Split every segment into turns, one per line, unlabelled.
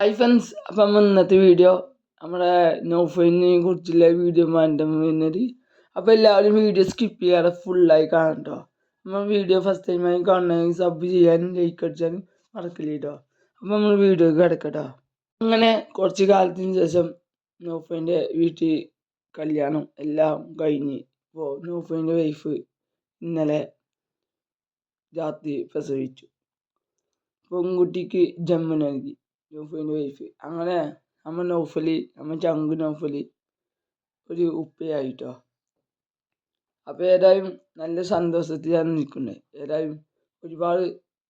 Hi friends അപ്പം ഇന്നത്തെ video നമ്മുടെ നോഫിനെ കുറിച്ചുള്ള വീഡിയോ മാറ്റം വരുന്നത്. അപ്പോൾ എല്ലാവരും വീഡിയോ സ്കിപ്പ് ചെയ്യാതെ ഫുള്ളായി കാണാം കേട്ടോ നമ്മൾ വീഡിയോ ഫസ്റ്റ് ടൈം ആയി കാണണമെങ്കിൽ സബ് ചെയ്യാനും ലൈക്ക് അടിച്ചാലും മറക്കില്ല കേട്ടോ അപ്പം നമ്മൾ വീഡിയോ കിടക്കട്ടോ അങ്ങനെ കുറച്ച് കാലത്തിന് ശേഷം നോഫിന്റെ വീട്ടിൽ കല്യാണം എല്ലാം കഴിഞ്ഞ് ഇപ്പോൾ നോഫിന്റെ വൈഫ് ഇന്നലെ രാത്രി പ്രസവിച്ചു. പെൺകുട്ടിക്ക് ജന്മം നൽകി. നൗഫലിന്റെ വൈഫ് അങ്ങനെ നമ്മ നൗഫലി നമ്മ ചങ്ക് നൗഫലി ഒരു ഉപ്പയായിട്ടോ അപ്പോൾ ഏതായാലും നല്ല സന്തോഷത്തിലാണ് നിൽക്കുന്നത് ഏതായാലും ഒരുപാട്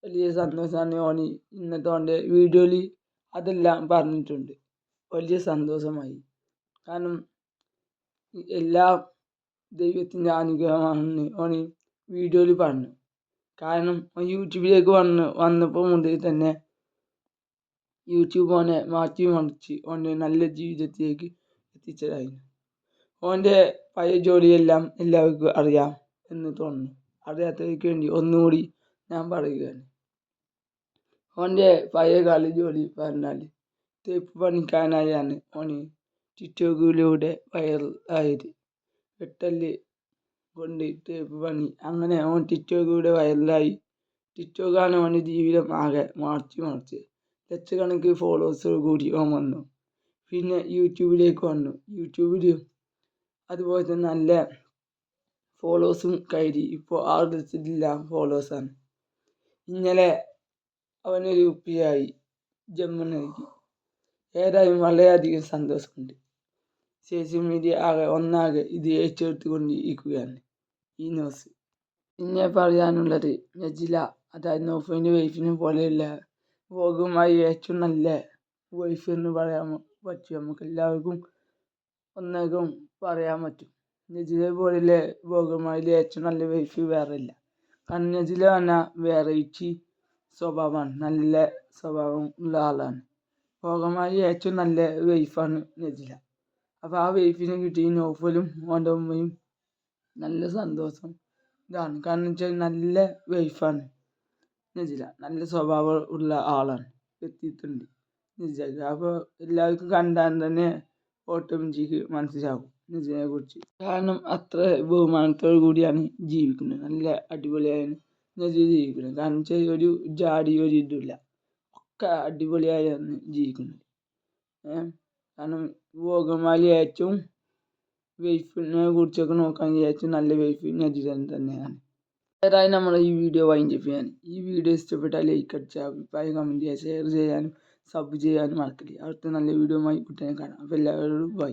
വലിയ സന്തോഷമാണ് ഓന് ഇന്നത്തെ ഓന്റെ വീഡിയോയിൽ അതെല്ലാം പറഞ്ഞിട്ടുണ്ട് വലിയ സന്തോഷമായി കാരണം എല്ലാം ദൈവത്തിന്റെ അനുഗ്രഹമാണെന്ന് ഓന് വീഡിയോയിൽ പറഞ്ഞു കാരണം യൂട്യൂബിലേക്ക് വന്ന് വന്നപ്പോൾ മുതൽ തന്നെ യൂട്യൂബ് ഓനെ മാറ്റി മറിച്ച് ഓന്റെ നല്ല ജീവിതത്തിലേക്ക് എത്തിച്ചതായിരുന്നു. ഓന്റെ പഴയ ജോലിയെല്ലാം എല്ലാവർക്കും അറിയാം എന്ന് തോന്നുന്നു. അറിയാത്തവർക്ക് വേണ്ടി ഒന്നുകൂടി ഞാൻ പറയുകയാണ്. ഓന്റെ പഴയകാല ജോലി പറഞ്ഞാൽ തേപ്പ് പണിക്കാനായാണ് ഓന് ടിക്ടോക്കിലൂടെ വൈറൽ ആയത്. വെട്ടൽ കൊണ്ട് തേപ്പ് പണി അങ്ങനെ ഓൻ ടിക്ടോക്കിലൂടെ വൈറലായി ടിക്ടോക്കാണ് ഓന്റെ ജീവിതം ആകെ മാറ്റി മറിച്ചത്. ലക്ഷക്കണക്കിന് ഫോളോവേഴ്സ് കൂടി ഓൻ വന്നു. പിന്നെ യൂട്യൂബിലേക്ക് വന്നു. യൂട്യൂബിൽ അതുപോലെ തന്നെ നല്ല ഫോളോവേഴ്സും കയറി. ഇപ്പോൾ ആറ് ലക്ഷത്തില്ല ഫോളോവേഴ്സാണ് ഇന്നലെ അവനൊരു ഉപ്പിയായി ജന്മം നൽകി. ഏതായാലും വളരെയധികം സന്തോഷമുണ്ട്. സോഷ്യൽ മീഡിയ ആകെ ഒന്നാകെ ഇത് ഏറ്റെടുത്തുകൊണ്ടിരിക്കുകയാണ് ഈ ന്യൂസ് പിന്നെ പറയാനുള്ളത് നജില. അതായത് നോഫിന്റെ വൈഫിനെ പോലെയുള്ള വ്ളോഗുമായി ഏറ്റവും നല്ല വോയിസ് എന്ന് പറയാൻ പറ്റും. നമുക്ക് എല്ലാവർക്കും ഒന്നേകം പറയാൻ പറ്റും. നജില പോലുള്ള വ്ളോഗർമാരിൽ ഏറ്റവും നല്ല വൈഫ് വേറെ ഇല്ല. കാരണം നജില പറഞ്ഞാൽ വെറൈറ്റി സ്വഭാവമാണ്. നല്ല സ്വഭാവം ഉള്ള ആളാണ്. വ്ളോഗർമാരിൽ ഏറ്റവും നല്ല വൈഫാണ് നജില. അപ്പോൾ ആ വൈഫിനെ കിട്ടി നോഫലും ഓന്റെ ഉമ്മയും നല്ല സന്തോഷം ഇതാണ്. കാരണം വെച്ചാൽ നല്ല വൈഫാണ് നജില. നല്ല സ്വഭാവം ഉള്ള ആളാണ്. വ്യക്തിത്വമുണ്ട് നജിലക്ക് അപ്പോൾ എല്ലാവർക്കും കണ്ടാൽ തന്നെ ഓട്ടോമാറ്റിക്ക് മനസ്സിലാകും കുറിച്ച്. കാരണം അത്ര ബഹുമാനത്തോടു കൂടിയാണ് ജീവിക്കുന്നത്. നല്ല അടിപൊളിയായ നജില ജീവിക്കുന്നത്. കാരണം വെച്ചാൽ ഒരു ജാടി ഒരു ഇതുമില്ല. ഒക്കെ അടിപൊളിയായാണ് ജീവിക്കുന്നത്. കാരണം ഭോഗമാലി ഏറ്റവും വൈഫിനെ കുറിച്ചൊക്കെ നോക്കുകയാണെങ്കിൽ ഏറ്റവും നല്ല വൈഫ് നജില തന്നെയാണ്. ഏതായാലും നമ്മൾ ഈ വീഡിയോ വൈൻഡ് അപ്പ് ചെയ്യാൻ. ഈ വീഡിയോ ഇഷ്ടപ്പെട്ടാൽ ലൈക്ക് അടിച്ചാൽ അഭിപ്രായം കമന്റ് ചെയ്യുക ഷെയർ ചെയ്യാനും സബ് ചെയ്യാനും മറക്കില്ല. അടുത്ത നല്ല വീഡിയോ ആയി കുട്ടീനെ കാണാം. അപ്പോൾ എല്ലാവരോടും ബൈ